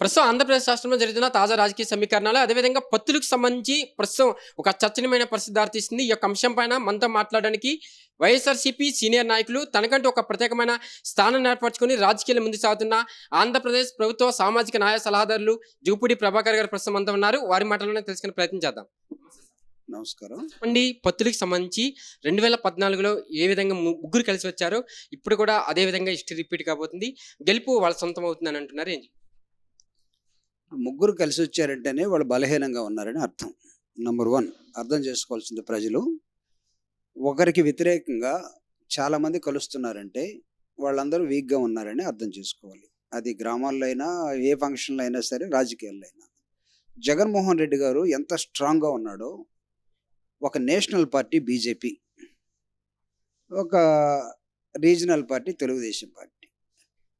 ప్రస్తుతం ఆంధ్రప్రదేశ్ రాష్ట్రంలో జరుగుతున్న తాజా రాజకీయ సమీకరణాలు అదేవిధంగా పత్తులకు సంబంధించి ప్రస్తుతం ఒక చర్చనీయమైన పరిస్థితి దారితీస్తుంది ఈ యొక్క అంశం పైన మనతో మాట్లాడడానికి వైఎస్ఆర్సీపీ సీనియర్ నాయకులు తనకంటూ ఒక ప్రత్యేకమైన స్థానం ఏర్పరచుకొని రాజకీయాలు ముందుకు సాగుతున్న ఆంధ్రప్రదేశ్ ప్రభుత్వ సామాజిక న్యాయ సలహాదారులు జూపూడి ప్రభాకర్ గారు ప్రస్తుతం అంతా ఉన్నారు. వారి మాటలోనే తెలుసుకునే ప్రయత్నం చేద్దాం. నమస్కారం. అండి పత్తులకు సంబంధించి రెండు వేల పద్నాలుగులో ఏ విధంగా ముగ్గురు కలిసి వచ్చారో ఇప్పుడు కూడా అదే విధంగా హిస్టరీ రిపీట్ కాబోతుంది. గెలుపు వాళ్ళ సొంతం అవుతుందని అంటున్నారు. ఏం ముగ్గురు కలిసి వచ్చారంటేనే వాళ్ళు బలహీనంగా ఉన్నారని అర్థం. నంబర్ వన్ అర్థం చేసుకోవాల్సింది ప్రజలు. ఒకరికి వ్యతిరేకంగా చాలామంది కలుస్తున్నారంటే వాళ్ళందరూ వీక్గా ఉన్నారని అర్థం చేసుకోవాలి. అది గ్రామాల్లో అయినా ఏ ఫంక్షన్లో అయినా సరే రాజకీయాల్లో అయినా జగన్మోహన్ రెడ్డి గారు ఎంత స్ట్రాంగ్గా ఉన్నాడో ఒక నేషనల్ పార్టీ బీజేపీ ఒక రీజనల్ పార్టీ తెలుగుదేశం పార్టీ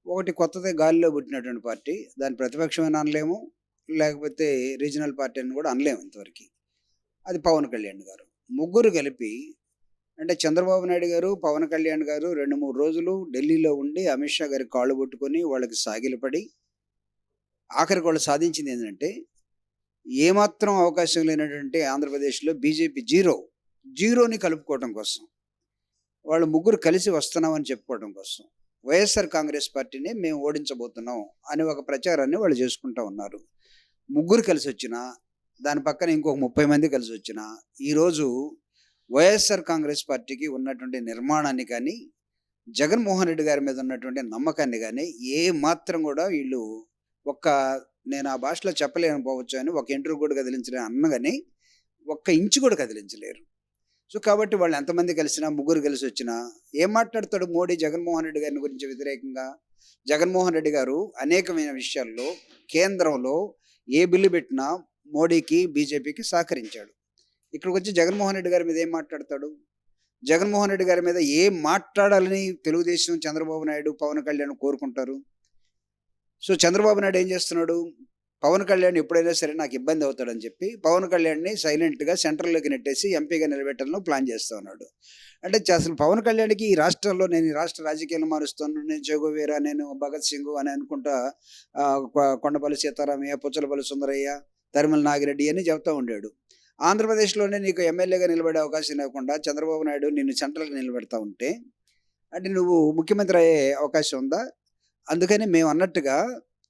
ఒకటి కొత్తది గాలిలో పుట్టినటువంటి పార్టీ. దాని ప్రతిపక్షమైన అనలేము. లేకపోతే రీజనల్ పార్టీ అని కూడా అనలేము ఇంతవరకు. అది పవన్ కళ్యాణ్ గారు. ముగ్గురు కలిపి అంటే చంద్రబాబు నాయుడు గారు పవన్ కళ్యాణ్ గారు రెండు మూడు రోజులు ఢిల్లీలో ఉండి అమిత్ షా గారి కాళ్ళు పట్టుకొని వాళ్ళకి సాగిలపడి ఆఖరికి వాళ్ళు సాధించింది ఏంటంటే ఏమాత్రం అవకాశం లేనటువంటి ఆంధ్రప్రదేశ్లో బీజేపీ జీరో. జీరోని కలుపుకోవడం కోసం. వాళ్ళు ముగ్గురు కలిసి వస్తున్నామని చెప్పుకోవడం కోసం. వైఎస్ఆర్ కాంగ్రెస్ పార్టీని మేము ఓడించబోతున్నాం అనే ఒక ప్రచారాన్ని వాళ్ళు చేసుకుంటా ఉన్నారు. ముగ్గురు కలిసి వచ్చిన దాని పక్కన ఇంకొక ముప్పై మంది కలిసి వచ్చిన ఈరోజు వైఎస్ఆర్ కాంగ్రెస్ పార్టీకి ఉన్నటువంటి నిర్మాణాన్ని కానీ జగన్మోహన్ రెడ్డి గారి మీద ఉన్నటువంటి నమ్మకాన్ని కానీ ఏ మాత్రం కూడా వీళ్ళు ఒక్క నేను ఆ భాషలో చెప్పలేకపోవచ్చు అని ఒక ఇంటర్వ్యూ కూడా కదిలించలేను కానీ ఒక్క ఇంచు కూడా కదిలించలేరు. సో కాబట్టి వాళ్ళు ఎంతమంది కలిసినా ముగ్గురు కలిసి వచ్చినా ఏం మాట్లాడతాడు మోడీ జగన్మోహన్ రెడ్డి గారిని గురించి వ్యతిరేకంగా? జగన్మోహన్ రెడ్డి గారు అనేకమైన విషయాల్లో కేంద్రంలో ఏ బిల్లు పెట్టినా మోడీకి బీజేపీకి సహకరించాడు. ఇక్కడికి వచ్చి జగన్మోహన్ రెడ్డి గారి మీద ఏం మాట్లాడతాడు? జగన్మోహన్ రెడ్డి గారి మీద ఏం మాట్లాడాలని తెలుగుదేశం చంద్రబాబు నాయుడు పవన్ కళ్యాణ్ కోరుకుంటారు? సో చంద్రబాబు నాయుడు ఏం చేస్తున్నాడు? పవన్ కళ్యాణ్ ఎప్పుడైనా సరే నాకు ఇబ్బంది అవుతాడని చెప్పి పవన్ కళ్యాణ్ని సైలెంట్గా సెంటర్లోకి నెట్టేసి ఎంపీగా నిలబెట్టాలని ప్లాన్ చేస్తూ ఉన్నాడు. అంటే అసలు పవన్ కళ్యాణ్కి ఈ రాష్ట్రంలో నేను ఈ రాష్ట్ర రాజకీయాలు మారుస్తాను నేను చెగోవీరా నేను భగత్ సింగ్ అని అనుకుంటా కొండపల్లి సీతారామయ్య పుచ్చలపల్లి సుందరయ్య తరిమల నాగిరెడ్డి అని చెబుతూ ఉండాడు. ఆంధ్రప్రదేశ్లోనే నీకు ఎమ్మెల్యేగా నిలబడే అవకాశం లేకుండా చంద్రబాబు నాయుడు నిన్ను సెంట్రల్కి నిలబెడతా ఉంటే అంటే నువ్వు ముఖ్యమంత్రి అయ్యే అవకాశం ఉందా? అందుకని మేము అన్నట్టుగా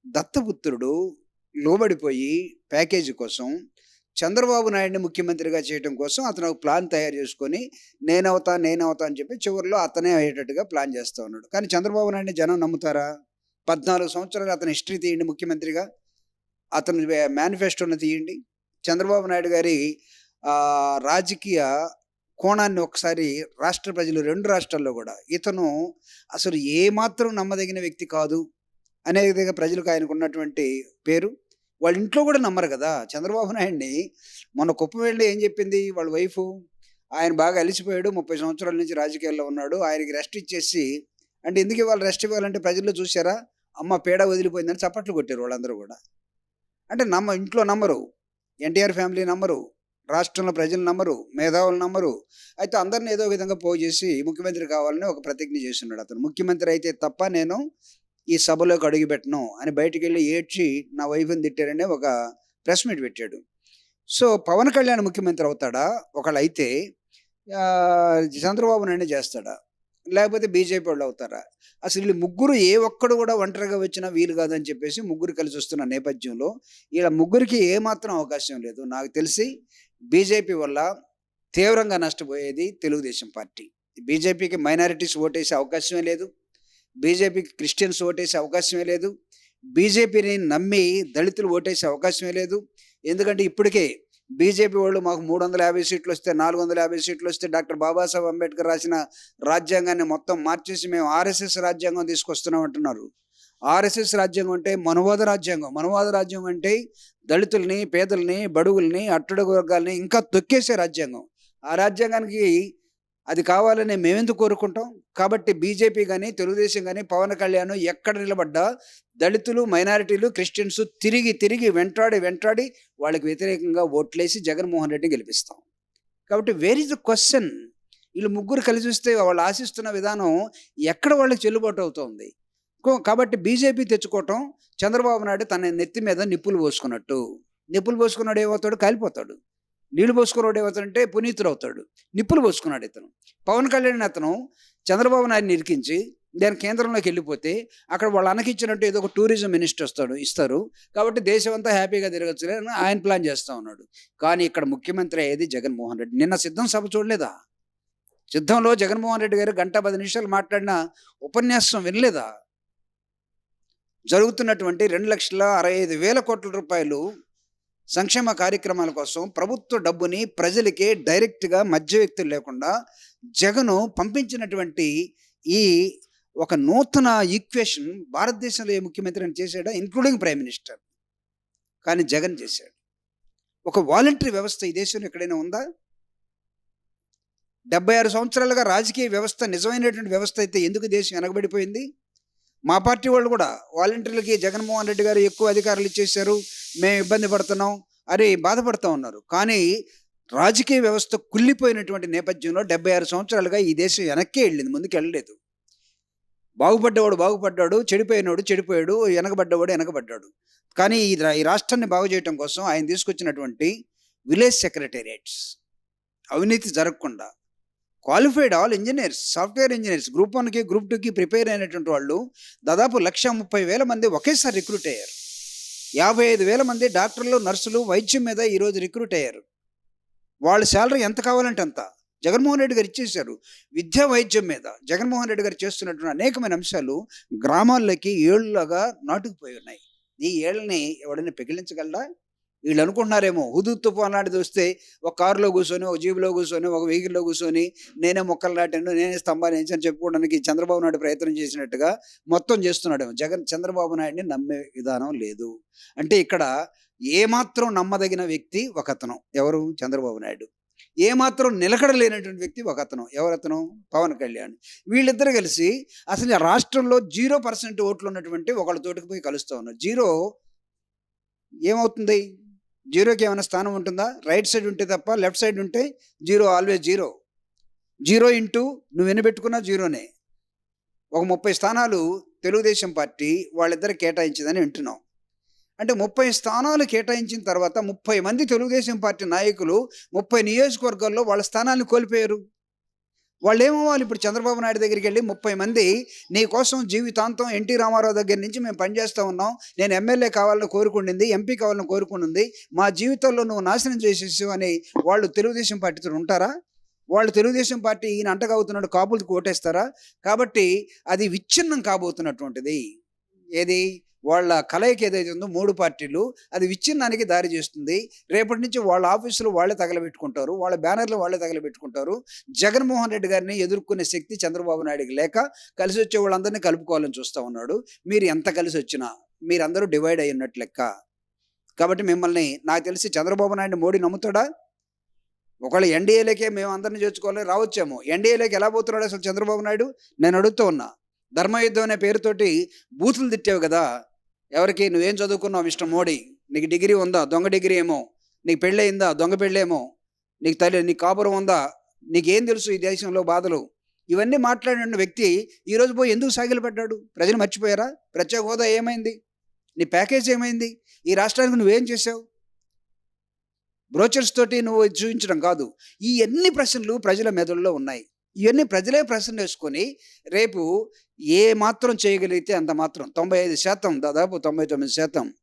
దత్తపుత్రుడు లోబడిపోయి ప్యాకేజీ కోసం చంద్రబాబు నాయుడిని ముఖ్యమంత్రిగా చేయడం కోసం అతను ఒక ప్లాన్ తయారు చేసుకొని నేనవుతా నేనవుతా అని చెప్పి చివరిలో అతనే అయ్యేటట్టుగా ప్లాన్ చేస్తూ ఉన్నాడు. కానీ చంద్రబాబు నాయుడిని జనం నమ్ముతారా? పద్నాలుగు సంవత్సరాలు అతని హిస్టరీ తీయండి ముఖ్యమంత్రిగా. అతను మేనిఫెస్టోని తీయండి. చంద్రబాబు నాయుడు గారి రాజకీయ కోణాన్ని ఒకసారి రాష్ట్ర ప్రజలు రెండు రాష్ట్రాల్లో కూడా ఇతను అసలు ఏమాత్రం నమ్మదగిన వ్యక్తి కాదు. అనేక విధంగా ప్రజలకు ఆయనకు ఉన్నటువంటి పేరు. వాళ్ళ ఇంట్లో కూడా నమ్మరు కదా. చంద్రబాబు నాయుడిని మొన్న కుప్పవేళ్ళు ఏం చెప్పింది? వాళ్ళ వైఫ్ ఆయన బాగా అలిసిపోయాడు. ముప్పై సంవత్సరాల నుంచి రాజకీయాల్లో ఉన్నాడు. ఆయనకి రెస్ట్ ఇచ్చేసి అంటే ఎందుకు ఇవాళ రెస్ట్ ఇవ్వాలంటే ప్రజల్లో చూసారా అమ్మ పేడ వదిలిపోయిందని చప్పట్లు కొట్టారు వాళ్ళందరూ కూడా. అంటే నమ్మ ఇంట్లో నమ్మరు. ఎన్టీఆర్ ఫ్యామిలీ నమ్మరు. రాష్ట్రంలో ప్రజలు నమ్మరు. మేధావులు నమ్మరు. అయితే అందరిని ఏదో విధంగా పోగు చేసి ముఖ్యమంత్రి కావాలని ఒక ప్రతిజ్ఞ చేస్తున్నాడు అతను. ముఖ్యమంత్రి అయితే తప్ప నేను ఈ సభలోకి అడుగుపెట్టను అని బయటికి వెళ్ళి ఏడ్చి నా వైఫ్ని తిట్టారని ఒక ప్రెస్ మీట్ పెట్టాడు. సో పవన్ కళ్యాణ్ ముఖ్యమంత్రి అవుతాడా? ఒకళ్ళు అయితే చంద్రబాబు నాయుడు చేస్తాడా? లేకపోతే బీజేపీ వాళ్ళు అవుతారా? అసలు వీళ్ళు ముగ్గురు ఏ ఒక్కడు కూడా ఒంటరిగా వచ్చినా వీలు కాదని చెప్పేసి ముగ్గురు కలిసి వస్తున్న నేపథ్యంలో ఇలా ముగ్గురికి ఏమాత్రం అవకాశం లేదు. నాకు తెలిసి బీజేపీ వల్ల తీవ్రంగా నష్టపోయేది తెలుగుదేశం పార్టీ. బీజేపీకి మైనారిటీస్ ఓటేసే అవకాశమే లేదు. బీజేపీకి క్రిస్టియన్స్ ఓటేసే అవకాశమే లేదు. బీజేపీని నమ్మి దళితులు ఓటేసే అవకాశమే లేదు. ఎందుకంటే ఇప్పటికే బీజేపీ వాళ్ళు మాకు మూడు వందల యాభై సీట్లు వస్తే నాలుగు వందల యాభై సీట్లు వస్తే డాక్టర్ బాబాసాహెబ్ అంబేద్కర్ రాసిన రాజ్యాంగాన్ని మొత్తం మార్చేసి మేము ఆర్ఎస్ఎస్ రాజ్యాంగం తీసుకొస్తున్నాం అంటున్నారు. ఆర్ఎస్ఎస్ రాజ్యాంగం అంటే మనువాద రాజ్యాంగం. మనువాద రాజ్యాంగం అంటే దళితుల్ని పేదల్ని బడుగుల్ని అట్టడుగు వర్గాల్ని ఇంకా తొక్కేసే రాజ్యాంగం. ఆ రాజ్యాంగానికి అది కావాలని మేమెందుకు కోరుకుంటాం? కాబట్టి బీజేపీ కానీ తెలుగుదేశం కానీ పవన్ కళ్యాణ్ ఎక్కడ నిలబడ్డా దళితులు మైనారిటీలు క్రిస్టియన్స్ తిరిగి తిరిగి వెంటాడి వెంటాడి వాళ్ళకి వ్యతిరేకంగా ఓట్లేసి జగన్మోహన్ రెడ్డి గెలిపిస్తాం. కాబట్టి వేర్ ఇస్ ద క్వశ్చన్ వీళ్ళు ముగ్గురు కలిసి వస్తే వాళ్ళు ఆశిస్తున్న విధానం ఎక్కడ వాళ్ళకి చెల్లుబాటు అవుతుంది? కో- కాబట్టి బీజేపీ తెచ్చుకోవటం చంద్రబాబు నాయుడు తన నెత్తి మీద నిప్పులు పోసుకున్నట్టు. నిప్పులు పోసుకున్నాడు ఏమవుతాడు? కాలిపోతాడు. నీళ్ళు పోసుకున్నాడు ఏమవుతాడంటే పునీతుడు అవుతాడు నిప్పులు పోసుకున్నాడు ఇతను. పవన్ కళ్యాణ్ అతను చంద్రబాబు నాయుడు ఇరికించి దాని కేంద్రంలోకి వెళ్ళిపోతే అక్కడ వాళ్ళు అనకిచ్చినట్టు ఏదో ఒక టూరిజం మినిస్టర్ వస్తాడు ఇస్తారు. కాబట్టి దేశం అంతా హ్యాపీగా తిరగచ్చు అని ఆయన ప్లాన్ చేస్తూ ఉన్నాడు. కానీ ఇక్కడ ముఖ్యమంత్రి అయ్యేది జగన్మోహన్ రెడ్డి. నిన్న సిద్ధం సభ చూడలేదా? సిద్ధంలో జగన్మోహన్ రెడ్డి గారు గంట పది నిమిషాలు మాట్లాడిన ఉపన్యాసం వినలేదా? జరుగుతున్నటువంటి రెండు లక్షల అరవై ఐదు వేల కోట్ల రూపాయలు సంక్షేమ కార్యక్రమాల కోసం ప్రభుత్వ డబ్బుని ప్రజలకి డైరెక్ట్గా మధ్య వ్యక్తులు లేకుండా జగను పంపించినటువంటి ఈ ఒక నూతన ఈక్వేషన్ భారతదేశంలో ఏ ముఖ్యమంత్రి అని చేశాడా? ఇంక్లూడింగ్ ప్రైమ్ మినిస్టర్ కానీ జగన్ చేశాడు. ఒక వాలంటరీ వ్యవస్థ ఈ దేశంలో ఎక్కడైనా ఉందా? డెబ్బై ఆరు సంవత్సరాలుగా రాజకీయ వ్యవస్థ నిజమైనటువంటి వ్యవస్థ అయితే ఎందుకు దేశం వెనకబడిపోయింది మా పార్టీ వాళ్ళు కూడా వాలంటీర్లకి జగన్మోహన్ రెడ్డి గారు ఎక్కువ అధికారులు ఇచ్చేశారు. మేము ఇబ్బంది పడుతున్నాం. అని బాధపడుతూ ఉన్నారు. కానీ రాజకీయ వ్యవస్థ కుళ్ళిపోయినటువంటి నేపథ్యంలో డెబ్బై ఆరు సంవత్సరాలుగా ఈ దేశం వెనక్కే వెళ్ళింది ముందుకు వెళ్ళలేదు. బాగుపడ్డవాడు బాగుపడ్డాడు చెడిపోయినోడు చెడిపోయాడు వెనకబడ్డవాడు వెనకబడ్డాడు. కానీ ఈ రా- ఈ రాష్ట్రాన్ని బాగు చేయడం కోసం ఆయన తీసుకొచ్చినటువంటి విలేజ్ సెక్రటేరియట్స్. అవినీతి జరగకుండా qualified all engineers software engineers group వన్కి గ్రూప్ టూకి ప్రిపేర్ అయినటువంటి వాళ్ళు దాదాపు లక్ష ముప్పై వేల మంది ఒకేసారి రిక్రూట్ అయ్యారు. యాభై ఐదు వేల మంది డాక్టర్లు నర్సులు వైద్యం మీద ఈరోజు రిక్రూట్ అయ్యారు. వాళ్ళ శాలరీ ఎంత కావాలంటే అంత. జగన్మోహన్ రెడ్డి గారు ఇచ్చేశారు. విద్యా వైద్యం మీద జగన్మోహన్ రెడ్డి గారు చేస్తున్నటువంటి అనేకమైన అంశాలు గ్రామాల్లోకి ఏళ్ళుగా నాటుకుపోయి ఉన్నాయి. ఈ ఏళ్ళని ఎవడైనా పెకిలించగలరా? వీళ్ళు అనుకుంటున్నారేమో హుదూ తుఫాన్ లాంటిది వస్తే ఒక కారులో కూర్చొని ఒక జీబులో కూర్చొని ఒక వెహికల్లో కూర్చొని నేనే మొక్కలు నాటాను నేనే స్తంభాలు వేయించాను చెప్పుకోవడానికి చంద్రబాబు నాయుడు ప్రయత్నం చేసినట్టుగా మొత్తం చేస్తున్నాడేమో. జగన్ చంద్రబాబు నాయుడిని నమ్మే విధానం లేదు. అంటే ఇక్కడ ఏమాత్రం నమ్మదగిన వ్యక్తి ఒకతను. ఎవరు? చంద్రబాబు నాయుడు. ఏమాత్రం నిలకడ లేనటువంటి వ్యక్తి ఒకతను. ఎవరతను? పవన్ కళ్యాణ్. వీళ్ళిద్దరు కలిసి అసలు రాష్ట్రంలో జీరో పర్సెంట్ ఓట్లు ఉన్నటువంటి ఒకళ్ళ తోటికి పోయి కలుస్తూ ఉన్నారు. జీరో ఏమవుతుంది? జీరోకి ఏమైనా స్థానం ఉంటుందా? రైట్ సైడ్ ఉంటే తప్ప లెఫ్ట్ సైడ్ ఉంటే zero always zero. Zero into నువ్వు ఎన్ని జీరోనే. ఒక ముప్పై స్థానాలు తెలుగుదేశం పార్టీ వాళ్ళిద్దరు కేటాయించిందని వింటున్నాం. అంటే ముప్పై స్థానాలు కేటాయించిన తర్వాత ముప్పై మంది తెలుగుదేశం పార్టీ నాయకులు ముప్పై నియోజకవర్గాల్లో వాళ్ళ స్థానాన్ని కోల్పోయారు. వాళ్ళు ఏమవ్వాలి ఇప్పుడు చంద్రబాబు నాయుడు దగ్గరికి వెళ్ళి ముప్పై మంది నీ కోసం జీవితాంతం ఎన్టీ రామారావు దగ్గర నుంచి మేము పనిచేస్తూ ఉన్నాం. నేను ఎమ్మెల్యే కావాలని కోరుకుండింది ఎంపీ కావాలని కోరుకుంటుంది. మా జీవితంలో నువ్వు నాశనం చేసేసావు అని వాళ్ళు తెలుగుదేశం పార్టీతో ఉంటారా? వాళ్ళు తెలుగుదేశం పార్టీ ఈయన అంటగవుతున్నాడు కాపులకు ఓటేస్తారా? కాబట్టి అది విచ్ఛిన్నం కాబోతున్నటువంటిది. ఏది? వాళ్ళ కలయిక ఏదైతే ఉందో మూడు పార్టీలు అది విచ్ఛిన్నానికి దారి చేస్తుంది. రేపటి నుంచి వాళ్ళ ఆఫీసులు వాళ్ళే తగలబెట్టుకుంటారు వాళ్ళ బ్యానర్లు వాళ్ళే తగలబెట్టుకుంటారు. జగన్మోహన్ రెడ్డి గారిని ఎదుర్కొనే శక్తి చంద్రబాబు నాయుడుకి లేక కలిసి వచ్చే వాళ్ళందరినీ కలుపుకోవాలని చూస్తూ ఉన్నాడు. మీరు ఎంత కలిసి వచ్చినా మీరందరూ డివైడ్ అయ్యున్నట్లు లెక్క. కాబట్టి మిమ్మల్ని నాకు తెలిసి చంద్రబాబు నాయుడు మోడీ నమ్ముతాడా? ఒకవేళ ఎన్డీఏలకే మేము అందరిని చేర్చుకోవాలి రావచ్చేమో. ఎన్డీఏలోకి ఎలా పోతున్నాడు అసలు చంద్రబాబు నాయుడు? నేను అడుగుతూ ఉన్నా. ధర్మయుద్ధం అనే పేరుతోటి బూతులు తిట్టావు కదా. ఎవరికి? నువ్వేం చదువుకున్నావు మిస్టర్ మోడీ? నీకు డిగ్రీ ఉందా? దొంగ డిగ్రీ ఏమో? నీకు పెళ్ళయిందా దొంగ పెళ్ళేమో నీకు తల్లి నీకు కాపురం ఉందా? నీకేం తెలుసు ఈ దేశంలో బాధలు? ఇవన్నీ మాట్లాడిన వ్యక్తి ఈరోజు పోయి ఎందుకు సాగిలపడ్డాడు ప్రజలు మర్చిపోయారా? ప్రత్యేక హోదా ఏమైంది? నీ ప్యాకేజ్ ఏమైంది? ఈ రాష్ట్రానికి నువ్వేం చేసావు బ్రోచర్స్ తోటి నువ్వు చూపించడం కాదు. ఈ ఎన్ని ప్రశ్నలు ప్రజల మెదడులో ఉన్నాయి. ఇవన్నీ ప్రజలే ప్రశ్న వేసుకొని రేపు ఏ మాత్రం చేయగలిగితే అంత మాత్రం తొంభై ఐదు శాతం దాదాపు తొంభై తొమ్మిది శాతం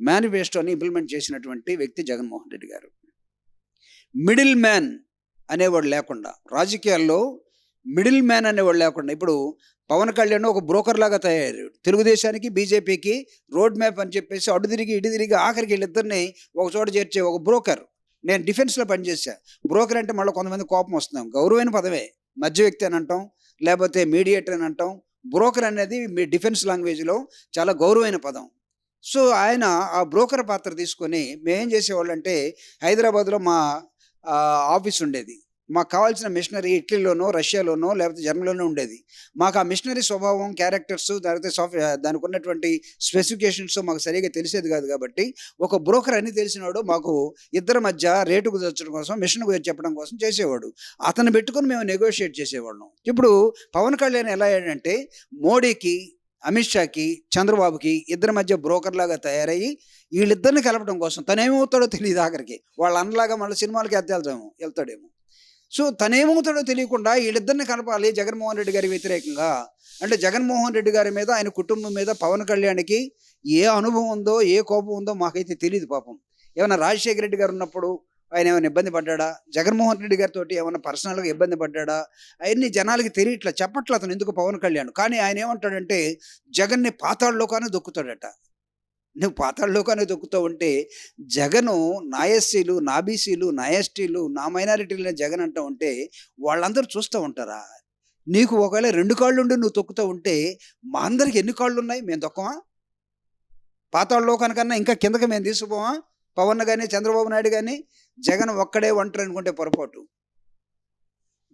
మేనిఫెస్టోని ఇంప్లిమెంట్ చేసినటువంటి వ్యక్తి జగన్మోహన్ రెడ్డి గారు. మిడిల్ మ్యాన్ అనేవాడు లేకుండా రాజకీయాల్లో మిడిల్ మ్యాన్ అనేవాడు లేకుండా ఇప్పుడు పవన్ కళ్యాణ్ ఒక బ్రోకర్ లాగా తయారయ్యాడు. తెలుగుదేశానికి బీజేపీకి రోడ్ మ్యాప్ అని చెప్పేసి అడు తిరిగి ఇటు తిరిగి ఆఖరికి వీళ్ళిద్దరిని ఒక చోట చేర్చే ఒక బ్రోకర్ నేను డిఫెన్స్లో పనిచేశా. బ్రోకర్ అంటే మళ్ళీ కొంతమంది కోపం వస్తున్నాం గౌరవమైన పదవే. మధ్య వ్యక్తి అని అంటాం లేకపోతే మీడియేటర్ అని అంటాం బ్రోకర్ అనేది మీ డిఫెన్స్ లాంగ్వేజ్లో చాలా గౌరవమైన పదం. సో ఆయన ఆ బ్రోకర్ పాత్ర తీసుకొని మేమేం చేసేవాళ్ళు అంటే హైదరాబాద్లో మా ఆఫీస్ ఉండేది. మాకు కావాల్సిన మిషనరీ ఇటలీలోనో రష్యాలోనో లేకపోతే జర్మనీలోనో ఉండేది. మాకు ఆ మిషనరీ స్వభావం క్యారెక్టర్స్ లేకపోతే సాఫ్ట్వేర్ దానికి ఉన్నటువంటి స్పెసిఫికేషన్స్ మాకు సరిగా తెలిసేది కాదు కాబట్టి ఒక బ్రోకర్ అని తెలిసినవాడు మాకు ఇద్దరి మధ్య రేటు కుదర్చడం కోసం మిషన్ గురించి చెప్పడం కోసం చేసేవాడు. అతను పెట్టుకొని మేము నెగోషియేట్ చేసేవాళ్ళం. ఇప్పుడు పవన్ కళ్యాణ్ ఎలా అయ్యాడంటే మోడీకి అమిత్ షాకి చంద్రబాబుకి ఇద్దరి మధ్య బ్రోకర్ లాగా తయారయ్యి వీళ్ళిద్దరిని కలపడం కోసం తనేమవుతాడో తెలియదు ఆఖరికి. వాళ్ళ అన్నలాగా మళ్ళీ సినిమాలకి వెళ్తాడేమో వెళ్తాడేమో. సో తనేమవుతాడో తెలియకుండా వీళ్ళిద్దరిని కలపాలి జగన్మోహన్ రెడ్డి గారి వ్యతిరేకంగా. అంటే జగన్మోహన్ రెడ్డి గారి మీద ఆయన కుటుంబం మీద పవన్ కళ్యాణ్కి ఏ అనుభవం ఉందో ఏ కోపం ఉందో మాకైతే తెలియదు పాపం. ఏమైనా రాజశేఖర రెడ్డి గారు ఉన్నప్పుడు ఆయన ఏమైనా ఇబ్బంది పడ్డాడా? జగన్మోహన్ రెడ్డి గారితో ఏమైనా పర్సనల్గా ఇబ్బంది పడ్డాడా? అవన్నీ జనాలకి తెలియట్లా చెప్పట్లే అతను ఎందుకు పవన్ కళ్యాణ్? కానీ ఆయన ఏమంటాడంటే జగన్ని పాతాళలోకానే దొక్కుతాడట. నువ్వు పాతాళలోకానే దొక్కుతూ ఉంటే జగను నా ఎస్సీలు నా బీసీలు నా ఎస్టీలు నా మైనారిటీలు జగన్ అంటూ ఉంటే వాళ్ళందరూ చూస్తూ ఉంటారా? నీకు ఒకవేళ రెండు కాళ్ళు ఉండి నువ్వు తొక్కుతూ ఉంటే మా అందరికి ఎన్ని కాళ్ళు ఉన్నాయి మేము తొక్కమా? పాతాళ్ళలోకానికన్నా ఇంకా కిందకి మేము తీసుకుపోమా? పవన్ కానీ చంద్రబాబు నాయుడు కానీ జగన్ ఒక్కడే ఒంటరి అనుకుంటే పొరపాటు.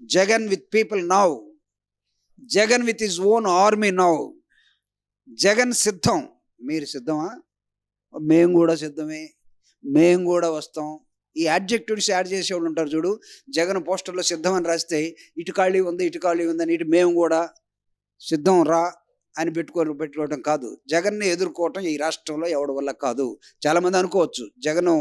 Jagan with people now. Jagan with his own army now. Jagan సిద్ధం. మీరు సిద్ధమా? మేము కూడా సిద్ధమే మేము కూడా వస్తాం. ఈ యాడ్జెక్టివ్స్ యాడ్ చేసేవాళ్ళు ఉంటారు చూడు జగన్ పోస్టర్లో సిద్ధం అని రాస్తే ఇటు ఖాళీ ఉంది ఇటు ఖాళీ ఉందని ఇటు మేము కూడా సిద్ధం రా అని పెట్టుకో పెట్టుకోవడం కాదు. జగన్ని ఎదుర్కోవటం ఈ రాష్ట్రంలో ఎవడి వల్ల కాదు. చాలామంది అనుకోవచ్చు జగను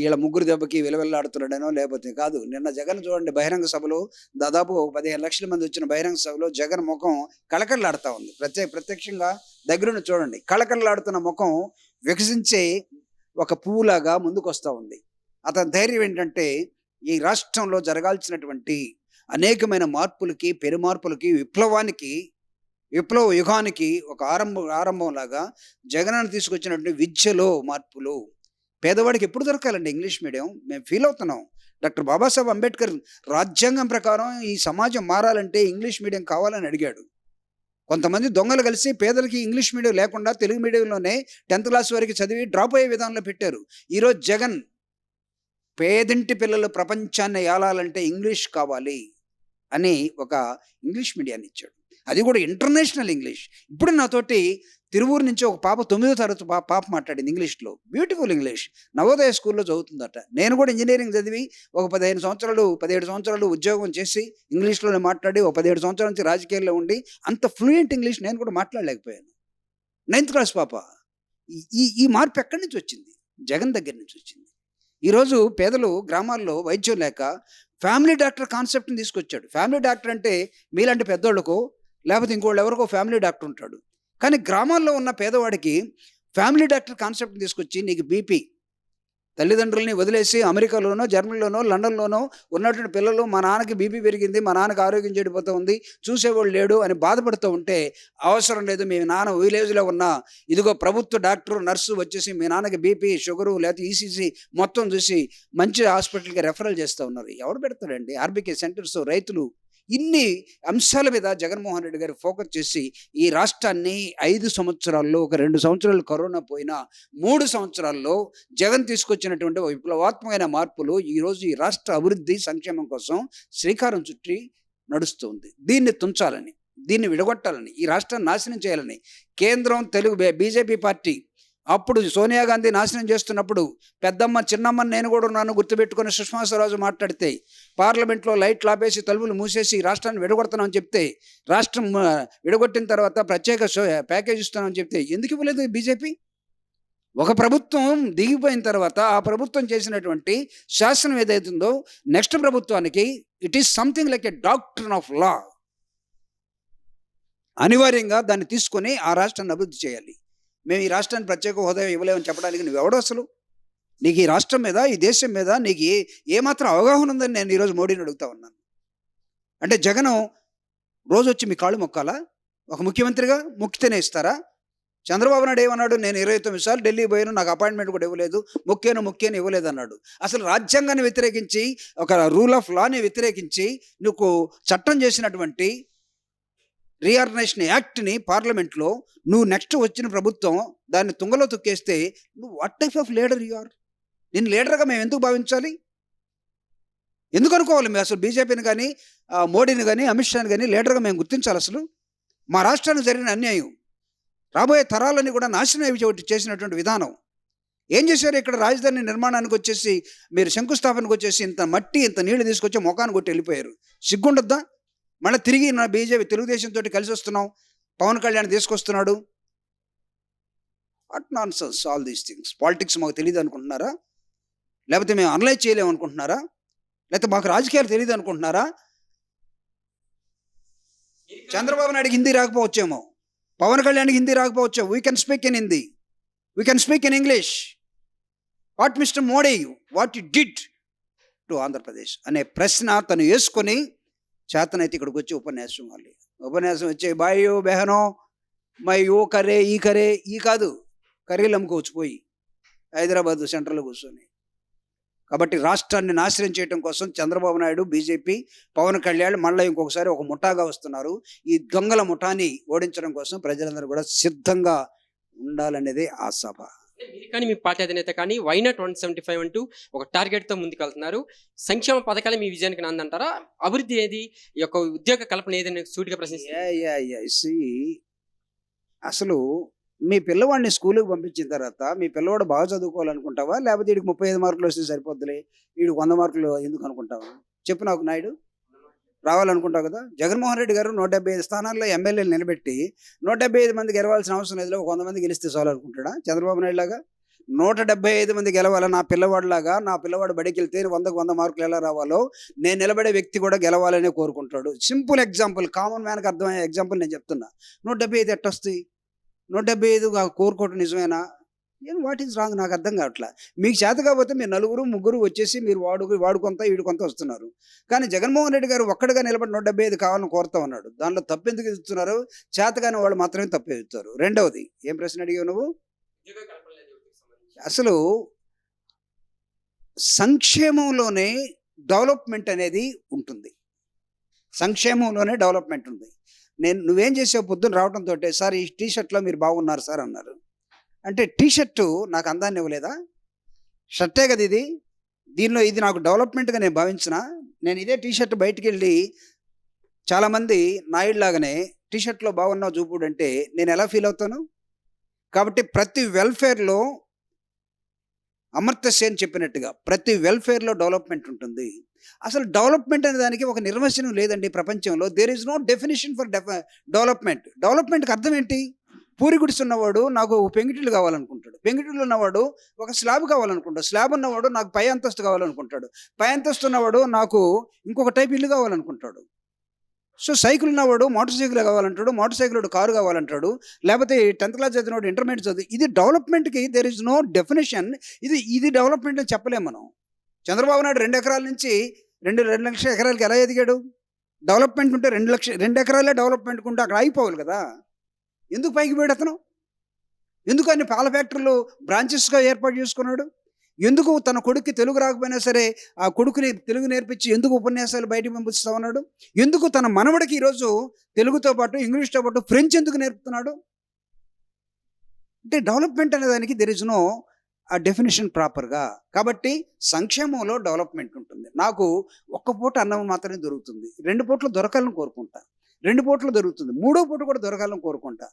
వీళ్ళ ముగ్గురు దెబ్బకి విలవెల్లాడుతున్నాడనో లేకపోతే కాదు. నిన్న జగన్ చూడండి బహిరంగ సభలో దాదాపు పదిహేను లక్షల మంది వచ్చిన బహిరంగ సభలో జగన్ ముఖం కళకళలాడుతూ ఉంది. ప్రత్యేక ప్రత్యక్షంగా దగ్గరుండి చూడండి కళకళలాడుతున్న ముఖం వికసించే ఒక పువ్వులాగా ముందుకు వస్తూ ఉంది. అతని ధైర్యం ఏంటంటే ఈ రాష్ట్రంలో జరగాల్సినటువంటి అనేకమైన మార్పులకి పెరుమార్పులకి విప్లవానికి విప్లవ యుగానికి ఒక ఆరంభం ఆరంభంలాగా జగనాన్ని తీసుకొచ్చినటువంటి విద్యలో మార్పులు. పేదవాడికి ఎప్పుడు దొరకాలండి ఇంగ్లీష్ మీడియం? మేము ఫీల్ అవుతున్నాం. డాక్టర్ బాబాసాహెబ్ అంబేద్కర్ రాజ్యాంగం ప్రకారం ఈ సమాజం మారాలంటే ఇంగ్లీష్ మీడియం కావాలని అడిగాడు. కొంతమంది దొంగలు కలిసి పేదలకి ఇంగ్లీష్ మీడియం లేకుండా తెలుగు మీడియంలోనే టెన్త్ క్లాస్ వరకు చదివి డ్రాప్ అయ్యే విధానంలో పెట్టారు. ఈరోజు జగన్ పేదింటి పిల్లలు ప్రపంచాన్ని ఏలాలంటే ఇంగ్లీష్ కావాలి అని ఒక ఇంగ్లీష్ మీడియాన్ని ఇచ్చాడు. అది కూడా ఇంటర్నేషనల్ ఇంగ్లీష్. ఇప్పుడు నాతోటి తిరువూరు నుంచి ఒక పాప తొమ్మిదో తరగతి పా పాప మాట్లాడింది ఇంగ్లీష్లో. బ్యూటిఫుల్ ఇంగ్లీష్ నవోదయ స్కూల్లో చదువుతుందట. నేను కూడా ఇంజనీరింగ్ చదివి ఒక పదిహేను సంవత్సరాలు పదిహేడు సంవత్సరాలు ఉద్యోగం చేసి ఇంగ్లీష్లోనే మాట్లాడి ఒక పదిహేడు సంవత్సరాల నుంచి రాజకీయాల్లో ఉండి అంత ఫ్లూయెంట్ ఇంగ్లీష్ నేను కూడా మాట్లాడలేకపోయాను. నైన్త్ క్లాస్ పాప. ఈ- ఈ ఈ మార్పు ఎక్కడి నుంచి వచ్చింది? జగన్ దగ్గర నుంచి వచ్చింది. ఈరోజు పేదలు గ్రామాల్లో వైద్యం లేక ఫ్యామిలీ డాక్టర్ కాన్సెప్ట్ని తీసుకొచ్చాడు. ఫ్యామిలీ డాక్టర్ అంటే మీలాంటి పెద్దోళ్ళకో లేకపోతే ఇంకోళ్ళు ఎవరికో ఫ్యామిలీ డాక్టర్ ఉంటాడు. కానీ గ్రామాల్లో ఉన్న పేదవాడికి ఫ్యామిలీ డాక్టర్ కాన్సెప్ట్ తీసుకొచ్చి నీకు బీపీ తల్లిదండ్రుల్ని వదిలేసి అమెరికాలోనో జర్మనీలోనో లండన్లోనో ఉన్నటువంటి పిల్లలు మా నాన్నకి బీపీ పెరిగింది మా నాన్నకి ఆరోగ్యం చెడిపోతూ ఉంది చూసేవాళ్ళు లేడు అని బాధపడుతూ ఉంటే అవసరం లేదు. మీ నాన్న విలేజ్లో ఉన్న ఇదిగో ప్రభుత్వ డాక్టర్ నర్సు వచ్చేసి మీ నాన్నకి బీపీ షుగరు లేకపోతే ఈసీసీ మొత్తం చూసి మంచి హాస్పిటల్కి రెఫరల్ చేస్తూ ఉన్నారు. ఎవడు పెడతాడండి ఆర్బీకే సెంటర్స్ రైతులు ఇన్ని అంశాల మీద జగన్మోహన్ రెడ్డి గారు ఫోకస్ చేసి ఈ రాష్ట్రాన్ని ఐదు సంవత్సరాల్లో ఒక రెండు సంవత్సరాలు కరోనా పోయినా మూడు సంవత్సరాల్లో జగన్ తీసుకొచ్చినటువంటి విప్లవాత్మకమైన మార్పులు ఈరోజు ఈ రాష్ట్ర అభివృద్ధి సంక్షేమం కోసం శ్రీకారం చుట్టి నడుస్తుంది. దీన్ని తుంచాలని దీన్ని విడగొట్టాలని ఈ రాష్ట్రాన్ని నాశనం చేయాలని కేంద్రం తెలుగు బీజేపీ పార్టీ అప్పుడు సోనియా గాంధీ నాశనం చేస్తున్నప్పుడు పెద్దమ్మ చిన్నమ్మ నేను కూడా ఉన్నాను గుర్తుపెట్టుకుని సుష్మా స్వరాజు మాట్లాడితే పార్లమెంట్లో లైట్లు ఆపేసి తలుపులు మూసేసి రాష్ట్రాన్ని విడగొడుతున్నామని చెప్తే రాష్ట్రం విడగొట్టిన తర్వాత ప్రత్యేక ప్యాకేజ్ ఇస్తానని చెప్తే ఎందుకు ఇవ్వలేదు బీజేపీ? ఒక ప్రభుత్వం దిగిపోయిన తర్వాత ఆ ప్రభుత్వం చేసినటువంటి శాసనం ఏదైతుందో నెక్స్ట్ ప్రభుత్వానికి it is something like a doctor of law. అనివార్యంగా దాన్ని తీసుకొని ఆ రాష్ట్రాన్ని అభివృద్ధి చేయాలి. మేము ఈ రాష్ట్రాన్ని ప్రత్యేక హోదా ఇవ్వలేమని చెప్పడానికి నువ్వు ఎవడు అసలు? నీకు ఈ రాష్ట్రం మీద ఈ దేశం మీద నీకు ఏ ఏమాత్రం అవగాహన ఉందని నేను ఈరోజు మోడీని అడుగుతా ఉన్నాను. అంటే జగను రోజు వచ్చి మీ కాళ్ళు మొక్కాలా? ఒక ముఖ్యమంత్రిగా మొక్కితేనే ఇస్తారా? చంద్రబాబు నాయుడు ఏమన్నాడు? నేను ఇరవై తొమ్మిది సార్లు ఢిల్లీ పోయాను నాకు అపాయింట్మెంట్ కూడా ఇవ్వలేదు ముఖ్యను ముఖ్యను ఇవ్వలేదు అన్నాడు అసలు రాజ్యాంగాన్ని వ్యతిరేకించి ఒక రూల్ ఆఫ్ లాని వ్యతిరేకించి నువ్వు చట్టం చేసినటువంటి రీఆర్గనైజేషన్ యాక్ట్ని పార్లమెంట్లో నువ్వు నెక్స్ట్ వచ్చిన ప్రభుత్వం దాన్ని తుంగలో తొక్కేస్తే నువ్వు what type of leader you are నేను లీడర్గా మేము ఎందుకు భావించాలి? ఎందుకు అనుకోవాలి మేము అసలు బీజేపీని కానీ మోడీని కానీ అమిత్ షాని కానీ లీడర్గా మేము గుర్తించాలి అసలు? మా రాష్ట్రానికి జరిగిన అన్యాయం రాబోయే తరాలని కూడా నాశనం అవి చోటు చేసినటువంటి విధానం. ఏం చేశారు ఇక్కడ రాజధాని నిర్మాణానికి వచ్చేసి మీరు శంకుస్థాపనకు వచ్చేసి ఇంత మట్టి ఇంత నీళ్ళు తీసుకొచ్చి మొఖాన్ని కొట్టి వెళ్ళిపోయారు? సిగ్గుండద్దా? మళ్ళీ తిరిగి నా బీజేపీ తెలుగుదేశంతో కలిసి వస్తున్నాం పవన్ కళ్యాణ్ తీసుకొస్తున్నాడు. At nonsense all these things politics మాకు తెలియదు అనుకుంటున్నారా? లేకపోతే మేము అనలైజ్ చేయలేము అనుకుంటున్నారా? లేకపోతే మాకు రాజకీయాలు తెలియదు అనుకుంటున్నారా? చంద్రబాబు నాయుడుకి హిందీ రాకపోవచ్చేమో. పవన్ కళ్యాణ్కి హిందీ రాకపోవచ్చు we can speak in Hindi we can speak in English what mister Modi what you did to Andhra Pradesh అనే ప్రశ్న తను వేసుకొని చేతనైతే ఇక్కడికి వచ్చి ఉపన్యాసం వాళ్ళు ఉపన్యాసం వచ్చే బాయో బెహనో మై ఓ కరే ఈ కరే ఈ కాదు. కర్రీలు అమ్ముకోవచ్చు పోయి హైదరాబాద్ సెంట్రల్లో కూర్చొని. కాబట్టి రాష్ట్రాన్ని నాశనం చేయడం కోసం చంద్రబాబు నాయుడు బీజేపీ పవన్ కళ్యాణ్ మళ్ళీ ఇంకొకసారి ఒక ముఠాగా వస్తున్నారు. ఈ దొంగల ముఠాని ఓడించడం కోసం ప్రజలందరూ కూడా సిద్ధంగా ఉండాలనేదే ఆ సభ. మీరు కానీ మీ పార్టీ అధినేత కానీ వైనాట్ వన్ సెవెంటీ ఫైవ్ అంటూ ఒక టార్గెట్తో ముందుకెళ్తున్నారు. సంక్షేమ పథకాలు మీ విజయానికి నందంటారా అభివృద్ధి ఏది? ఈ యొక్క ఉద్యోగ కల్పన ఏదని సూటిగా ప్రశ్నిస్తారు అసలు మీ పిల్లవాడిని స్కూల్కి పంపించిన తర్వాత మీ పిల్లవాడు బాగా చదువుకోవాలనుకుంటావా? లేకపోతే వీడికి ముప్పై ఐదు మార్కులు వస్తే సరిపోద్దులే. వీడికి వంద మార్కులు ఎందుకు అనుకుంటావా? చెప్పు నాకు నాయుడు. రావాలనుకుంటావు కదా? జగన్మోహన్ రెడ్డి గారు నూట డెబ్బై ఐదు స్థానాల్లో ఎమ్మెల్యేలు నిలబెట్టి నూట డెబ్బై ఐదు మంది గెలవాల్సిన అవసరం లేదు ఒక వంద మంది గెలిస్తే చాలు అనుకుంటాడా చంద్రబాబు నాయుడు లాగా? నూట డెబ్బై ఐదు మంది గెలవాలి? నా పిల్లవాడిలాగా నా పిల్లవాడు బడికి వెళ్తే వందకు వంద మార్కులు ఎలా రావాలో నేను నిలబడే వ్యక్తి కూడా గెలవాలనే కోరుకుంటాడు. సింపుల్ ఎగ్జాంపుల్ కామన్ మ్యాన్కి అర్థమయ్యే ఎగ్జాంపుల్ నేను చెప్తున్నా. నూట డెబ్బై ఐదు ఎట్టొస్తాయి? నూట డెబ్బై ఐదు కోరుకోవటం నిజమేనా? నేను వాట్ ఈజ్ రాంగ్ నాకు అర్థం కావట్లా. మీకు చేత కాకపోతే మీరు నలుగురు ముగ్గురు వచ్చేసి మీరు వాడు వాడు కొంత వీడు కొంత వస్తున్నారు. కానీ జగన్మోహన్ రెడ్డి గారు ఒక్కడిగా నిలబడి నూట డెబ్బై ఐదు కావాలని కోరుతా ఉన్నాడు. దానిలో తప్పెందుకు ఇస్తున్నారు చేతగాని వాళ్ళు మాత్రమే తప్పు ఇస్తారు రెండవది ఏం ప్రశ్న అడిగావు నువ్వు? అసలు సంక్షేమంలోనే డెవలప్మెంట్ అనేది ఉంటుంది. సంక్షేమంలోనే డెవలప్మెంట్ ఉంది. నేను నువ్వేం చేసావు? పొద్దున్న రావడంతో సార్ ఈ టీ షర్ట్లో మీరు బాగున్నారు సార్ అన్నారు. అంటే టీ షర్టు నాకు అందాన్ని ఇవ్వలేదా? షర్టే కదా ఇది. దీనిలో ఇది నాకు డెవలప్మెంట్గా నేను భావించిన. నేను ఇదే టీ షర్ట్ బయటికి వెళ్ళి చాలామంది నాయుడులాగానే టీ షర్ట్లో బాగున్నావు చూపుడు అంటే నేను ఎలా ఫీల్ అవుతాను? కాబట్టి ప్రతి వెల్ఫేర్లో అమర్త్య సేన్ చెప్పినట్టుగా ప్రతి వెల్ఫేర్లో డెవలప్మెంట్ ఉంటుంది. అసలు డెవలప్మెంట్ అనే దానికి ఒక నిర్వచనం లేదండి ప్రపంచంలో. There is no definition for development. డెవలప్మెంట్కి అర్థం ఏంటి? పూరి గుడిసున్నవాడు నాకు పెంగిటిల్లు కావాలనుకుంటాడు. పెంగిటిల్లు ఉన్నవాడు ఒక స్లాబ్ కావాలనుకుంటాడు. స్లాబ్ ఉన్నవాడు నాకు పై అంతస్తు కావాలనుకుంటాడు. పై అంతస్తు ఉన్నవాడు నాకు ఇంకొక టైప్ ఇల్లు కావాలనుకుంటాడు. సో సైకిల్ ఉన్నవాడు మోటార్ సైకిల్ కావాలంటాడు మోటార్ సైకిల్ కారు కావాలంటాడు లేకపోతే టెన్త్ క్లాస్ చదివినవాడు ఇంటర్మీడియట్ చదువు ఇది డెవలప్మెంట్కి దెర్ ఇస్ నో డెఫినేషన్ ఇది ఇది డెవలప్మెంట్ అని చెప్పలేము మనం. చంద్రబాబు నాయుడు రెండు ఎకరాల నుంచి రెండు రెండు లక్షల ఎకరాలకి ఎలా ఎదిగాడు? డెవలప్మెంట్ ఉంటే రెండు లక్ష రెండు ఎకరాలే డెవలప్మెంట్ ఉంటే అక్కడ ఆగిపోవాలి కదా? ఎందుకు పైకి పోయాడు అతను ఎందుకు అన్ని పాల ఫ్యాక్టరీలు బ్రాంచెస్గా ఏర్పాటు చేసుకున్నాడు? ఎందుకు తన కొడుక్కి తెలుగు రాకపోయినా సరే ఆ కొడుకుని తెలుగు నేర్పించి ఎందుకు ఉపన్యాసాలు బయటికి పంపిస్తా ఉన్నాడు? ఎందుకు తన మనవడికి ఈరోజు తెలుగుతో పాటు ఇంగ్లీష్తో పాటు ఫ్రెంచ్ ఎందుకు నేర్పుతున్నాడు? అంటే డెవలప్మెంట్ అనే దానికి there is no uh definition ప్రాపర్గా కాబట్టి సంక్షేమంలో డెవలప్మెంట్ ఉంటుంది. నాకు ఒక్క పూట అన్నం మాత్రమే దొరుకుతుంది. రెండు పూటలు దొరకాలని కోరుకుంటా. రెండు పూటలు దొరుకుతుంది. మూడో పూట కూడా దొరకాలని కోరుకుంటా.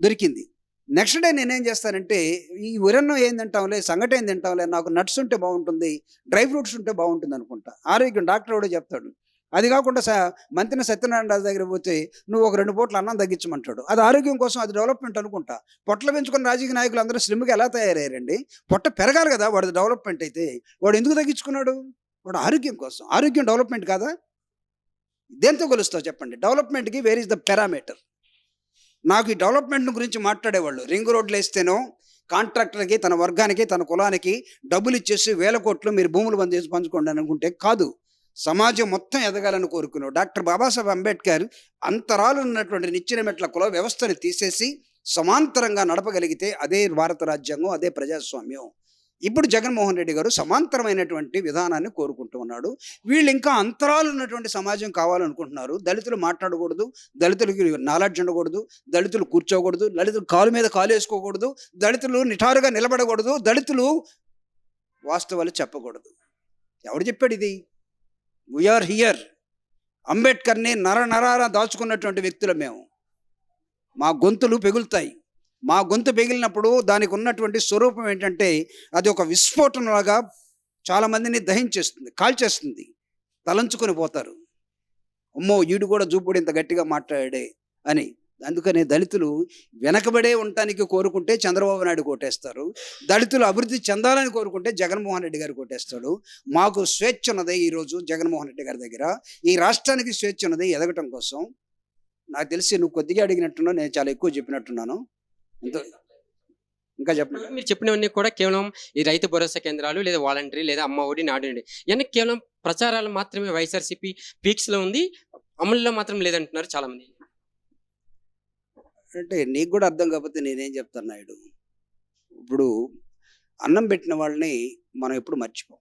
దొరికింది. నెక్స్ట్ డే నేనేం చేస్తానంటే ఈ ఉరన్నం ఏం తింటాంలే సంగటి ఏం తింటాంలే నాకు నట్స్ ఉంటే బాగుంటుంది డ్రై ఫ్రూట్స్ ఉంటే బాగుంటుంది అనుకుంటా. ఆరోగ్యం డాక్టర్ కూడా చెప్తాడు. అది కాకుండా స మంత్రి సత్యనారాయణ రాజు దగ్గర పోతే నువ్వు ఒక రెండు పూట్ల అన్నం తగ్గించమంటాడు. అది ఆరోగ్యం కోసం అది డెవలప్మెంట్ అనుకుంటా. పొట్టలు పెంచుకున్న రాజకీయ నాయకులు అందరూ స్లిమ్గా ఎలా తయారయ్యారండి? పొట్ట పెరగాలి కదా వాడు డెవలప్మెంట్ అయితే. వాడు ఎందుకు తగ్గించుకున్నాడు? వాడు ఆరోగ్యం కోసం. ఆరోగ్యం డెవలప్మెంట్ కాదా? దేంతో కొలుస్తావు చెప్పండి? డెవలప్మెంట్కి వేర్ ఇస్ ద పారామీటర్ నాకు ఈ డెవలప్మెంట్ గురించి మాట్లాడేవాళ్ళు. రింగ్ రోడ్లు వేస్తేనో కాంట్రాక్టర్కి తన వర్గానికి తన కులానికి డబ్బులు ఇచ్చేసి వేల కోట్లు మీరు భూములు బంద్ చేసి పంచుకోండి అనుకుంటే కాదు. సమాజం మొత్తం ఎదగాలని కోరుకున్నావు. డాక్టర్ బాబాసాహెబ్ అంబేద్కర్ అంతరాలు ఉన్నటువంటి నిచ్చెన మెట్ల కుల వ్యవస్థను తీసేసి సమాంతరంగా నడపగలిగితే అదే భారత రాజ్యాంగం అదే ప్రజాస్వామ్యం. ఇప్పుడు జగన్మోహన్ రెడ్డి గారు సమాంతరమైనటువంటి విధానాన్ని కోరుకుంటూ ఉన్నాడు. వీళ్ళు ఇంకా అంతరాలు ఉన్నటువంటి సమాజం కావాలనుకుంటున్నారు. దళితులు మాట్లాడకూడదు దళితులకి నాలెడ్జ్ ఉండకూడదు దళితులు కూర్చోకూడదు దళితులు కాలు మీద కాలు వేసుకోకూడదు దళితులు నిఠారుగా నిలబడకూడదు దళితులు వాస్తవాలు చెప్పకూడదు. ఎవడు చెప్పాడు ఇది? వీఆర్ హియర్ అంబేద్కర్ని నర నరారా దాచుకున్నటువంటి వ్యక్తులు మేము. మా గొంతులు పెగులుతాయి. మా గొంతు పెగిలినప్పుడు దానికి ఉన్నటువంటి స్వరూపం ఏంటంటే అది ఒక విస్ఫోటనలాగా చాలామందిని దహించేస్తుంది కాల్చేస్తుంది తలంచుకొని పోతారు. అమ్మో ఈడు కూడా చూపుడు ఇంత గట్టిగా మాట్లాడాడే అని. అందుకనే దళితులు వెనకబడే ఉండటానికి కోరుకుంటే చంద్రబాబు నాయుడు కోటేస్తారు దళితులు అభివృద్ధి చెందాలని కోరుకుంటే జగన్మోహన్ రెడ్డి గారు కోటేస్తాడు మాకు స్వేచ్ఛ ఉన్నది ఈరోజు జగన్మోహన్ రెడ్డి గారి దగ్గర. ఈ రాష్ట్రానికి స్వేచ్ఛ ఉన్నది ఎదగటం కోసం. నాకు తెలిసి నువ్వు కొద్దిగా అడిగినట్టున్నావు నేను చాలా ఎక్కువ చెప్పినట్టున్నాను. ఇంకా చెప్పండి. మీరు చెప్పినవన్నీ కూడా కేవలం ఈ రైతు భరోసా కేంద్రాలు లేదా వాలంటరీ లేదా అమ్మ ఒడి నాడు ఇవన్నీ కేవలం ప్రచారాలు మాత్రమే వైఎస్ఆర్సీపీ పీక్స్లో ఉంది అమలులో మాత్రం లేదంటున్నారు చాలా మంది అంటే నీకు కూడా అర్థం కాకపోతే నేనేం చెప్తాను నాయుడు? ఇప్పుడు అన్నం పెట్టిన వాళ్ళని మనం ఎప్పుడు మర్చిపోం.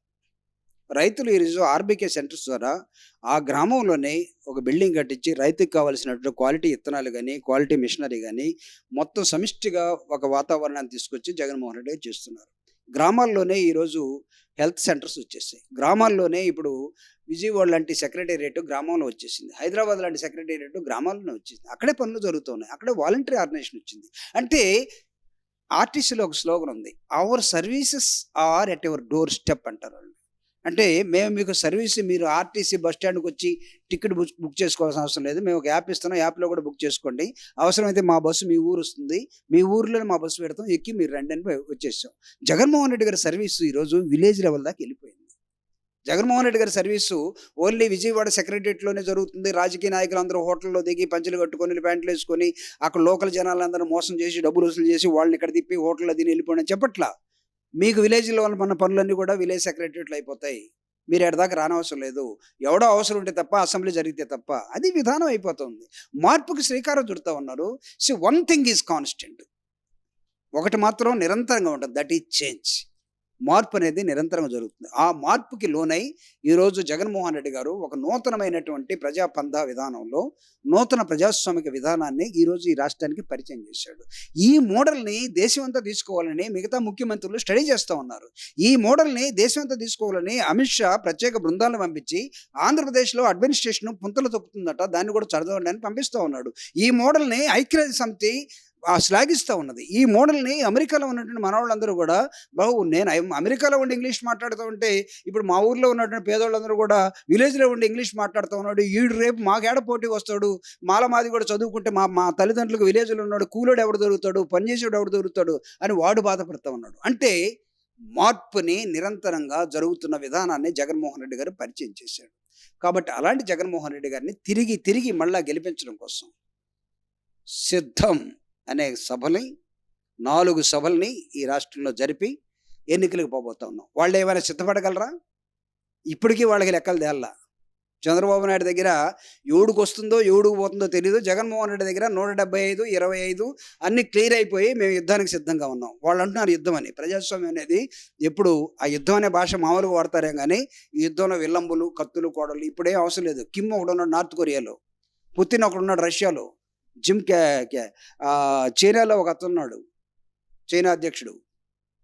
రైతులు ఈరోజు ఆర్బీకే సెంటర్స్ ద్వారా ఆ గ్రామంలోనే ఒక బిల్డింగ్ కట్టించి రైతుకు కావాల్సినటువంటి క్వాలిటీ ఇత్తనాలు కానీ క్వాలిటీ మిషనరీ కానీ మొత్తం సమిష్టిగా ఒక వాతావరణాన్ని తీసుకొచ్చి జగన్మోహన్ రెడ్డి చేస్తున్నారు. గ్రామాల్లోనే ఈరోజు హెల్త్ సెంటర్స్ వచ్చేసాయి. గ్రామాల్లోనే ఇప్పుడు విజయవాడ లాంటి సెక్రటేరియట్ గ్రామంలో వచ్చేసింది. హైదరాబాద్ లాంటి సెక్రటేరియట్ గ్రామాల్లోనే వచ్చేసింది. అక్కడే పనులు జరుగుతున్నాయి. అక్కడే వాలంటరీ ఆర్గనైజేషన్ వచ్చింది. అంటే ఆర్టీసీలో ఒక స్లోగన్ ఉంది. Our services are at ever doorstep అంటారు వాళ్ళు. అంటే మేము మీకు సర్వీస్ మీరు ఆర్టీసీ బస్ స్టాండ్కి వచ్చి టికెట్ బుక్ బుక్ చేసుకోవాల్సిన అవసరం లేదు. మేము ఒక యాప్ ఇస్తున్నాం. యాప్లో కూడా బుక్ చేసుకోండి. అవసరమైతే మా బస్సు మీ ఊరు వస్తుంది. మీ ఊర్లోనే మా బస్సు పెడతాం. ఎక్కి మీరు రండి అని వచ్చేసాం. జగన్మోహన్ రెడ్డి గారి సర్వీసు ఈరోజు విలేజ్ లెవెల్ దాకా వెళ్ళిపోయింది. జగన్మోహన్ రెడ్డి గారి సర్వీసు ఓన్లీ విజయవాడ సెక్రటరియట్లోనే జరుగుతుంది. రాజకీయ నాయకులు అందరూ హోటల్లో దిగి పంచులు కట్టుకొని ప్యాంట్లు వేసుకొని అక్కడ లోకల్ జనాలందరూ మోసం చేసి డబ్బులు వసూలు చేసి వాళ్ళని ఇక్కడ తిప్పి హోటల్లో తిని వెళ్ళిపోయిన చెప్పట్లా మీకు విలేజ్లో మన పనులన్నీ కూడా విలేజ్ సెక్రటరీట్లు అయిపోతాయి. మీరు ఎడదాకా రానవసరం లేదు. ఎవడో అవసరం ఉంటే తప్ప అసెంబ్లీ జరిగితే తప్ప అది విధానం అయిపోతుంది. మార్పుకి శ్రీకారం చుడుతూ ఉన్నారు. So one thing is constant ఒకటి మాత్రం నిరంతరంగా ఉంటుంది. దట్ ఈజ్ చేంజ్ మార్పు అనేది నిరంతరంగా జరుగుతుంది. ఆ మార్పుకి లోనై ఈరోజు జగన్మోహన్ రెడ్డి గారు ఒక నూతనమైనటువంటి ప్రజాపంద విధానంలో నూతన ప్రజాస్వామిక విధానాన్ని ఈరోజు ఈ రాష్ట్రానికి పరిచయం చేశాడు. ఈ మోడల్ని దేశమంతా తీసుకోవాలని మిగతా ముఖ్యమంత్రులు స్టడీ చేస్తూ ఉన్నారు. ఈ మోడల్ని దేశమంతా తీసుకోవాలని అమిత్ షా ప్రత్యేక బృందాలను పంపించి ఆంధ్రప్రదేశ్లో అడ్మినిస్ట్రేషన్ పుంతలు తొక్కుతుందట దాన్ని కూడా చదవండి అని పంపిస్తూ ఉన్నాడు. ఈ మోడల్ని ఐక్యరాజ్య సమితి శ్లాఘిస్తూ ఉన్నది. ఈ మోడల్ని అమెరికాలో ఉన్నటువంటి మనవాళ్ళందరూ కూడా బాబు నేను అమెరికాలో ఉండి ఇంగ్లీష్ మాట్లాడుతూ ఉంటే ఇప్పుడు మా ఊర్లో ఉన్నటువంటి పేదవాళ్ళందరూ కూడా విలేజ్లో ఉండి ఇంగ్లీష్ మాట్లాడుతూ ఉన్నాడు. ఈడు రేపు మాకేడ పోటీ వస్తాడు? మాల మాది కూడా చదువుకుంటే మా మా తల్లిదండ్రులకు విలేజ్లో ఉన్నాడు. కూలోడు ఎవడు దొరుకుతాడు? పనిచేసేవాడు ఎవడు దొరుకుతాడు? అని వాడు బాధపడుతూ ఉన్నాడు. అంటే మార్పుని నిరంతరంగా జరుగుతున్న విధానాన్ని జగన్మోహన్ రెడ్డి గారు పరిచయం చేశాడు. కాబట్టి అలాంటి జగన్మోహన్ రెడ్డి గారిని తిరిగి తిరిగి మళ్ళా గెలిపించడం కోసం సిద్ధం. అనే సభని నాలుగు సభల్ని ఈ రాష్ట్రంలో జరిపి ఎన్నికలకు పోబోతా ఉన్నాం. వాళ్ళు ఏమైనా సిద్ధపడగలరా? ఇప్పటికీ వాళ్ళకి లెక్కలు తేల్లా. చంద్రబాబు నాయుడు దగ్గర ఏడుకు వస్తుందో ఏడుకు పోతుందో తెలియదు జగన్మోహన్ రెడ్డి దగ్గర నూట డెబ్బై ఐదు ఇరవై ఐదు అన్నీ క్లియర్ అయిపోయి మేము యుద్ధానికి సిద్ధంగా ఉన్నాం. వాళ్ళు అంటున్నారు యుద్ధం అని. ప్రజాస్వామ్యం అనేది ఎప్పుడు ఆ యుద్ధం అనే భాష మామూలుగా వాడతారేం కానీ ఈ యుద్ధంలో విల్లంబులు కత్తులు కోడలు ఇప్పుడే అవసరం లేదు. కిమ్ ఒకడున్నాడు నార్త్ కొరియాలో. పుతిన్ ఒకడున్నాడు రష్యాలో. జిమ్ కే చైనాలో ఒక అతను ఉన్నాడు చైనా అధ్యక్షుడు.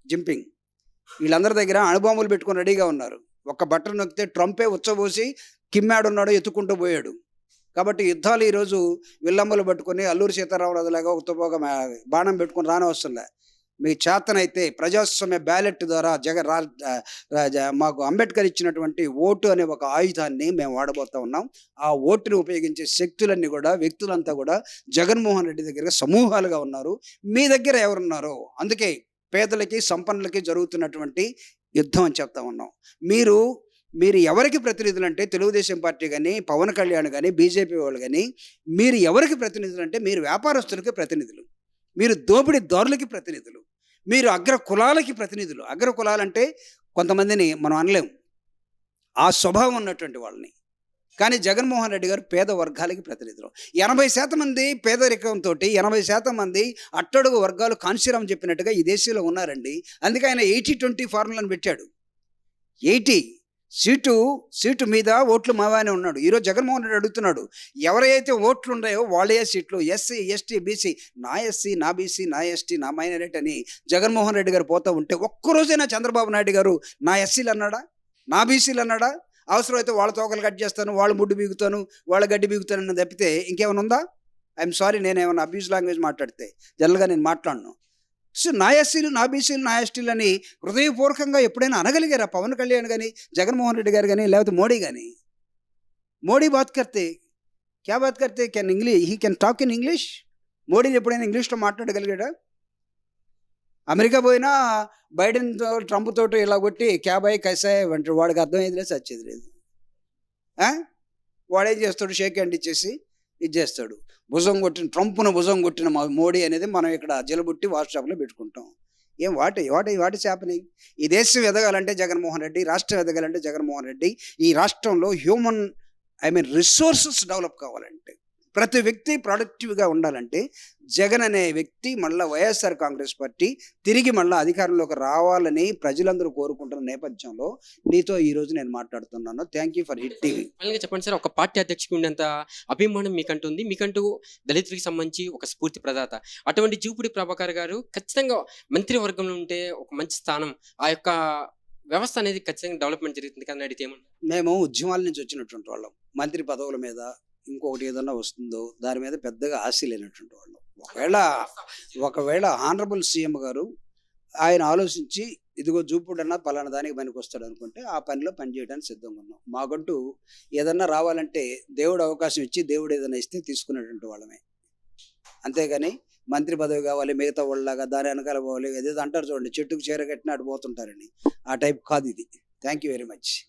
జింపింగ్. వీళ్ళందరి దగ్గర అణుబాంబులు పెట్టుకొని రెడీగా ఉన్నారు. ఒక్క బట్టను నొక్కితే ట్రంపే ఉచ్చబోసి కిమ్మాడున్నాడు ఎత్తుకుంటూ పోయాడు. కాబట్టి యుద్ధాలు ఈరోజు విల్లంబులు పట్టుకొని అల్లూరి సీతారామరాజు లాగా తుపోగా బాణం పెట్టుకొని రానవసరంలే. మీ చేతనైతే ప్రజాస్వామ్య బ్యాలెట్ ద్వారా జగ మాకు అంబేద్కర్ ఇచ్చినటువంటి ఓటు అనే ఒక ఆయుధాన్ని మేము వాడబోతా ఉన్నాం. ఆ ఓటుని ఉపయోగించే శక్తులన్నీ కూడా వ్యక్తులంతా కూడా జగన్మోహన్ రెడ్డి దగ్గర సమూహాలుగా ఉన్నారు. మీ దగ్గర ఎవరున్నారో అందుకే పేదలకి సంపన్నులకి జరుగుతున్నటువంటి యుద్ధం అని చెప్తా ఉన్నాం. మీరు మీరు ఎవరికి ప్రతినిధులు అంటే తెలుగుదేశం పార్టీ కానీ పవన్ కళ్యాణ్ కానీ బీజేపీ వాళ్ళు కానీ మీరు ఎవరికి ప్రతినిధులు అంటే మీరు వ్యాపారస్తులకి ప్రతినిధులు. మీరు దోపిడీ దారులకి ప్రతినిధులు. మీరు అగ్ర కులాలకి ప్రతినిధులు. అగ్ర కులాలంటే కొంతమందిని మనం అనలేం ఆ స్వభావం ఉన్నటువంటి వాళ్ళని. కానీ జగన్మోహన్ రెడ్డి గారు పేద వర్గాలకి ప్రతినిధులు. ఎనభై శాతం మంది పేదరికంతో ఎనభై శాతం మంది అట్టడుగు వర్గాలు కాన్సీరామ్ చెప్పినట్టుగా ఈ దేశంలో ఉన్నారండి. అందుకే ఆయన ఎయిటీ ట్వంటీ ఫార్ములాను పెట్టాడు. ఎయిటీ సీటు సీటు మీద ఓట్లు మావానే ఉన్నాడు. ఈరోజు జగన్మోహన్ రెడ్డి అడుగుతున్నాడు ఎవరైతే ఓట్లు ఉన్నాయో వాళ్ళే సీట్లు ఎస్సీ ఎస్టీ బీసీ నా ఎస్సీ నా బీసీ నా ఎస్టీ నా మైనారిటీ అని జగన్మోహన్ రెడ్డి గారు పోతూ ఉంటే ఒక్కరోజైనా చంద్రబాబు నాయుడు గారు నా ఎస్సీలు అన్నాడా? నా బీసీలు అన్నాడా? అవసరమైతే వాళ్ళ తోకలు కట్ చేస్తాను వాళ్ళ ముడ్డు బీగుతాను వాళ్ళ గడ్డి బీగుతానని తప్పితే ఇంకేమైనా ఉందా? ఐఎమ్ సారీ నేను ఏమైనా అబ్యూజ్ లాంగ్వేజ్ మాట్లాడితే జనరల్గా నేను మాట్లాడను. సో నా ఎస్సీలు నా అని హృదయపూర్వకంగా ఎప్పుడైనా అనగలిగారా? పవన్ కళ్యాణ్ కానీ జగన్మోహన్ రెడ్డి గారు కానీ లేకపోతే మోడీ కానీ మోడీ బాత్ కర్తే క్యా బాత్ కర్తే? Can English he can talk in English? మోడీని ఎప్పుడైనా ఇంగ్లీష్లో మాట్లాడగలిగాడా? అమెరికా పోయినా బైడెన్ ట్రంప్ ఇలా కొట్టి క్యాబాయ్ కైసాయ్ వంటి వాడికి అర్థమయ్యేది లేదు సచ్చేది లేదు. వాడేం చేస్తాడు? షేక్ హ్యాండ్ ఇచ్చేసి ఇది చేస్తాడు. భుజం కొట్టిన ట్రంప్ను భుజం కొట్టిన మోడీ అనేది మనం ఇక్కడ జలబుట్టి వాట్సాప్లో పెట్టుకుంటాం. ఏం వాటి వాటి వాటి చేపని? ఈ దేశం ఎదగాలంటే జగన్మోహన్ రెడ్డి రాష్ట్రం ఎదగాలంటే జగన్మోహన్ రెడ్డి. ఈ రాష్ట్రంలో human I mean resources develop కావాలంటే. ప్రతి వ్యక్తి ప్రొడక్టివ్గా ఉండాలంటే జగన్ అనే వ్యక్తి మళ్ళీ వైఎస్ఆర్ కాంగ్రెస్ పార్టీ తిరిగి మళ్ళీ అధికారంలోకి రావాలని ప్రజలందరూ కోరుకుంటున్న నేపథ్యంలో నీతో ఈ రోజు నేను మాట్లాడుతున్నాను. థ్యాంక్ యూ ఫర్ ఫైనల్గా చెప్పండి సార్ ఒక పార్టీ అధ్యక్షుడు ఉండేంత అభిమానం మీకంటూ ఉంది మీకంటూ దళితులకు సంబంధించి ఒక స్ఫూర్తి ప్రదాత. అటువంటి జూపుడి ప్రభాకర్ గారు ఖచ్చితంగా మంత్రివర్గంలో ఉంటే ఒక మంచి స్థానం. ఆ యొక్క వ్యవస్థ అనేది ఖచ్చితంగా డెవలప్మెంట్ జరుగుతుంది కదా అడిగితే మేము ఉద్యమాల నుంచి వచ్చినటువంటి వాళ్ళం. మంత్రి పదవుల మీద ఇంకొకటి ఏదన్నా వస్తుందో దాని మీద పెద్దగా ఆశ లేనటువంటి వాళ్ళు. ఒకవేళ ఒకవేళ ఆనరబుల్ సీఎం గారు ఆయన ఆలోచించి ఇదిగో చూపుడన్నా పలానా దానికి పనికి వస్తాడు అనుకుంటే ఆ పనిలో పనిచేయడానికి సిద్ధంగా ఉన్నాం. మాకంటూ ఏదన్నా రావాలంటే దేవుడు అవకాశం ఇచ్చి దేవుడు ఏదైనా ఇస్తే తీసుకునేటువంటి వాళ్ళమే. అంతేగాని మంత్రి పదవి కావాలి మిగతా వాళ్ళలాగా దాని వెనకాల పోవాలి ఏదేదో అంటారు చూడండి చెట్టుకు చీర కట్టిన అటు పోతుంటారని. ఆ టైప్ కాదు ఇది. Thank you very much.